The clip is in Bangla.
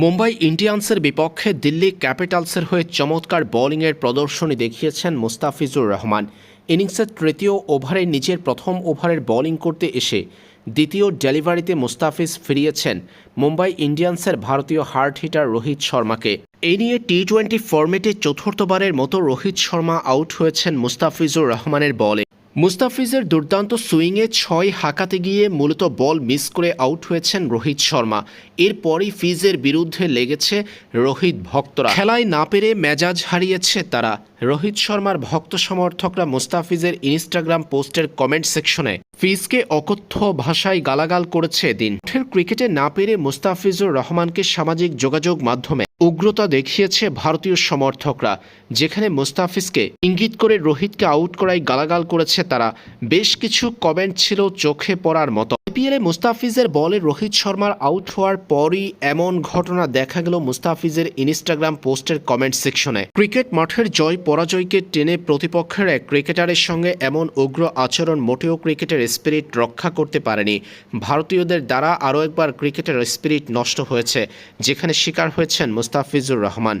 মুম্বাই ইন্ডিয়ান্সের বিপক্ষে দিল্লি ক্যাপিটালসের হয়ে চমৎকার বোলিংয়ের প্রদর্শনী দেখিয়েছেন মুস্তাফিজুর রহমান। ইনিংসের তৃতীয় ওভারে নিজের প্রথম ওভারের বোলিং করতে এসে দ্বিতীয় ডেলিভারিতে মুস্তাফিজ ফিরিয়েছেন মুম্বাই ইন্ডিয়ান্সের ভারতীয় হার্ড হিটার রোহিত শর্মাকে। এই নিয়ে টি টোয়েন্টি ফরম্যাটে চতুর্থবারের মতো রোহিত শর্মা আউট হয়েছেন মুস্তাফিজুর রহমানের বলে। মুস্তাফিজের দুর্দান্ত সুইংয়ে ছয় হাঁকাতে গিয়ে মূলত বল মিস করে আউট হয়েছেন রোহিত শর্মা। এরপরই ফিজের বিরুদ্ধে লেগেছে রোহিত ভক্তরা। খেলায় না পেরে মেজাজ হারিয়েছে তারা। রোহিত শর্মার ভক্ত সমর্থকরা মুস্তাফিজের ইনস্টাগ্রাম পোস্টের কমেন্ট সেকশনে, ফিজকে অকথ্য ভাষায় গালাগাল করেছে মাঠের ক্রিকেটে না পেরে মুস্তাফিজুর রহমানকে সামাজিক যোগাযোগ মাধ্যমে উগ্রতা দেখিয়েছে ভারতীয় সমর্থকরা, যেখানে মুস্তাফিজকে ইঙ্গিত করে রোহিতকে আউট করায় গালাগাল করেছে তারা। বেশ কিছু কমেন্ট ছিল চোখে পড়ার মতো। আইপিএলে মুস্তাফিজের বলে রোহিত শর্মার আউট হওয়ার পরই এমন ঘটনা দেখা গেল মুস্তাফিজের ইনস্টাগ্রাম পোস্টের কমেন্ট সেকশনে। ক্রিকেট মাঠের জয় পরাজয়কে টেনে প্রতিপক্ষের এক ক্রিকেটারের সঙ্গে এমন উগ্র আচরণ মোটেও ক্রিকেটের স্পিরিট রক্ষা করতে পারেনি। ভারতীয়দের দ্বারা আরও একবার ক্রিকেটের স্পিরিট নষ্ট হয়েছে, যেখানে শিকার হয়েছেন মুস্তাফিজুর রহমান।